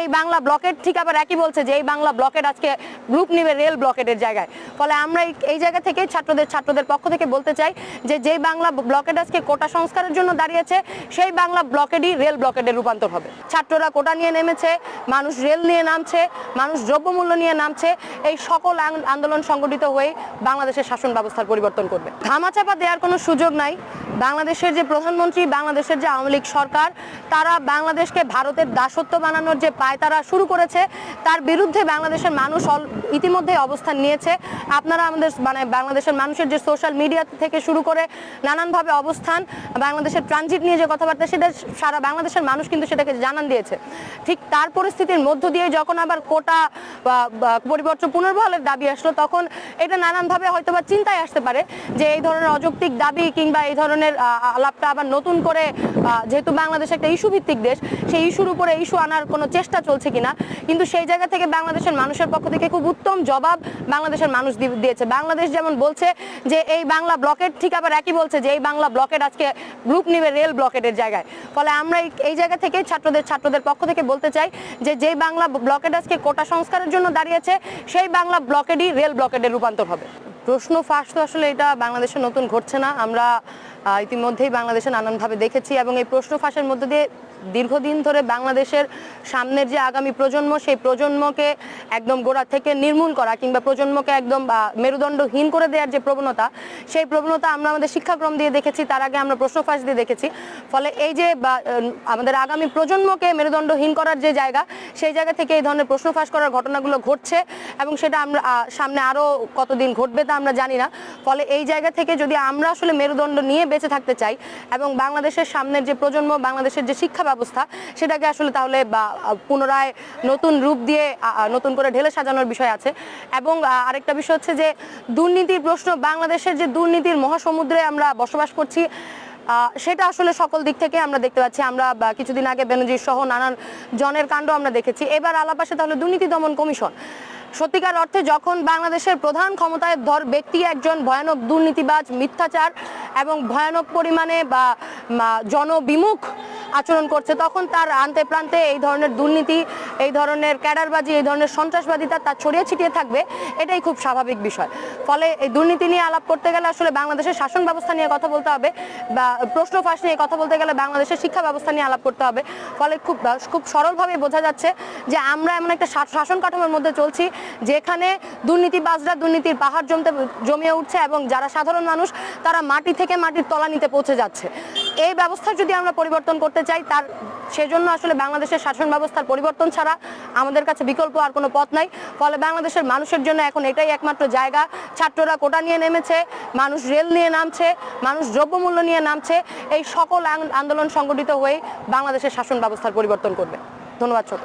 এই বাংলা ব্লকেট ঠিক আবার একই বলছে যে এই বাংলা ব্লকেট আজকে গ্রুপ নিবে রেল ব্লকেটের জায়গায়। ফলে আমরা এই- জায়গা থেকে ছাত্রদের ছাত্রদের পক্ষ থেকে বলতে চাই যে যেই বাংলা ব্লকেট আজকে কোটা সংস্কারের জন্য দাঁড়িয়েছে, সেই বাংলা ব্লকেটই রেল ব্লকেটে রূপান্তর হবে। ছাত্ররা কোটা নিয়ে নেমেছে, মানুষ রেল নিয়ে নামছে, মানুষ দ্রব্যমূল্য নিয়ে নামছে, এই সকল আন্দোলন সংগঠিত হয়ে বাংলাদেশের শাসন ব্যবস্থার পরিবর্তন করবে। ধামাচাপা দেওয়ার কোনো সুযোগ নাই। বাংলাদেশের যে প্রধানমন্ত্রী, বাংলাদেশের যে আওয়ামী লীগ সরকার, তারা বাংলাদেশকে ভারতের দাসত্ব বানানোর যে পায় তারা শুরু করেছে, তার বিরুদ্ধে বাংলাদেশের মানুষ ইতিমধ্যে অবস্থান নিয়েছে। আপনারা আমাদের মানে বাংলাদেশের মানুষের যে সোশ্যাল মিডিয়া থেকে শুরু করে নানানভাবে অবস্থান, বাংলাদেশের ট্রানজিট নিয়ে যে কথাবার্তা, সেটা সারা বাংলাদেশের মানুষ কিন্তু সেটাকে জানান দিয়েছে। ঠিক তার পরিস্থিতির মধ্য দিয়ে যখন আবার কোটা পরিবর্তন পুনর্বহালের দাবি আসলো, তখন এটা নানানভাবে হয়তো বা চিন্তায় আসতে পারে যে এই ধরনের অযৌক্তিক দাবি কিংবা এই ধরনের আলাপটা আবার নতুন করে যেহেতু বাংলাদেশ একটা ইস্যু ভিত্তিক দেশ, সেই ইস্যুর উপরে ইস্যু আনার কোনো চেষ্টা চলছে কিনা, কিন্তু সেই জায়গা থেকে বাংলাদেশের মানুষের পক্ষ থেকে খুব উত্তম জবাব বাংলাদেশের মানুষ দিয়েছে। বাংলাদেশ যেমন বলছে যে এই বাংলা ব্লকেট, ঠিক আবার একই বলছে যে এই বাংলা ব্লকেট আজকে গ্রুপ নিবে রেল ব্লকেটের জায়গায়। ফলে আমরা এই- জায়গা থেকে ছাত্রদের ছাত্রদের পক্ষ থেকে বলতে চাই যে যেই বাংলা ব্লকেট আজকে কোটা সংস্কারের জন্য দাঁড়িয়েছে, সেই বাংলা ব্লকেটই রেল ব্লকেটে রূপান্তর হবে। প্রশ্ন ফাঁস তো আসলে এটা বাংলাদেশে নতুন ঘটছে না। আমরা ইতিমধ্যেই বাংলাদেশে নানানভাবে দেখেছি এবং এই প্রশ্ন ফাঁসের মধ্যে দিয়ে দীর্ঘদিন ধরে বাংলাদেশের সামনের যে আগামী প্রজন্ম, সেই প্রজন্মকে একদম গোড়া থেকে নির্মূল করা কিংবা প্রজন্মকে একদম মেরুদণ্ডহীন করে দেওয়ার যে প্রবণতা, সেই প্রবণতা আমরা আমাদের শিক্ষাক্রম দিয়ে দেখেছি, তার আগে আমরা প্রশ্ন ফাঁস দিয়ে দেখেছি। ফলে এই যে আমাদের আগামী প্রজন্মকে মেরুদণ্ডহীন করার যে জায়গা, সেই জায়গা থেকে এই ধরনের প্রশ্ন ফাঁস করার ঘটনাগুলো ঘটছে এবং সেটা আমরা সামনে আরও কতদিন ঘটবে তা আমরা জানি না। ফলে এই জায়গা থেকে যদি আমরা আসলে মেরুদণ্ড নিয়ে বেঁচে থাকতে চাই এবং বাংলাদেশের সামনের যে প্রজন্ম, বাংলাদেশের যে শিক্ষা ব্যবস্থা, সেটাকে আসলে তাহলে পুনরায় নতুন রূপ দিয়ে নতুন করে ঢেলে সাজানোর বিষয় আছে। এবং আরেকটা বিষয় হচ্ছে যে দুর্নীতির প্রশ্ন, বাংলাদেশের যে দুর্নীতির মহাসমুদ্রে আমরা বসবাস করছি সেটা আসলে সকল দিক থেকে আমরা দেখতে পাচ্ছি। আমরা কিছুদিন আগে বেনজির সহ নানান জনের কাণ্ড আমরা দেখেছি। এবার আলাপাশে তাহলে দুর্নীতি দমন কমিশন। সত্যিকার অর্থে যখন বাংলাদেশের প্রধান ক্ষমতায় ধর ব্যক্তি একজন ভয়ানক দুর্নীতিবাজ, মিথ্যাচার এবং ভয়ানক পরিমাণে বা জনবিমুখ আচরণ করছে, তখন তার আন্তে প্রান্তে এই ধরনের দুর্নীতি, এই ধরনের ক্যাডারবাজি, এই ধরনের সন্ত্রাসবাদিতা তার ছড়িয়ে ছিটিয়ে থাকবে, এটাই খুব স্বাভাবিক বিষয়। ফলে এই দুর্নীতি নিয়ে আলাপ করতে গেলে আসলে বাংলাদেশের শাসন ব্যবস্থা নিয়ে কথা বলতে হবে, বা প্রশ্ন ফাঁস নিয়ে কথা বলতে গেলে বাংলাদেশের শিক্ষা ব্যবস্থা নিয়ে আলাপ করতে হবে। ফলে খুব খুব সরলভাবে বোঝা যাচ্ছে যে আমরা এমন একটা শাসন কাঠামোর মধ্যে চলছি, যেখানে দুর্নীতিবাজরা দুর্নীতির পাহাড় জমতে, জমিয়ে উঠছে এবং যারা সাধারণ মানুষ, তারা মাটি থেকে মাটির তলানিতে পৌঁছে যাচ্ছে। এই ব্যবস্থা যদি আমরা পরিবর্তন করতে চাই, তার সেজন্য আসলে বাংলাদেশের শাসন ব্যবস্থার পরিবর্তন ছাড়া আমাদের কাছে বিকল্প আর কোনো পথ নাই। ফলে বাংলাদেশের মানুষের জন্য এখন এটাই একমাত্র জায়গা। ছাত্ররা কোটা নিয়ে নেমেছে, মানুষ রেল নিয়ে নামছে, মানুষ দ্রব্যমূল্য নিয়ে নামছে। এই সকল আন্দোলন সংগঠিত হয়ে বাংলাদেশের শাসন ব্যবস্থার পরিবর্তন করবে। ধন্যবাদ ছোট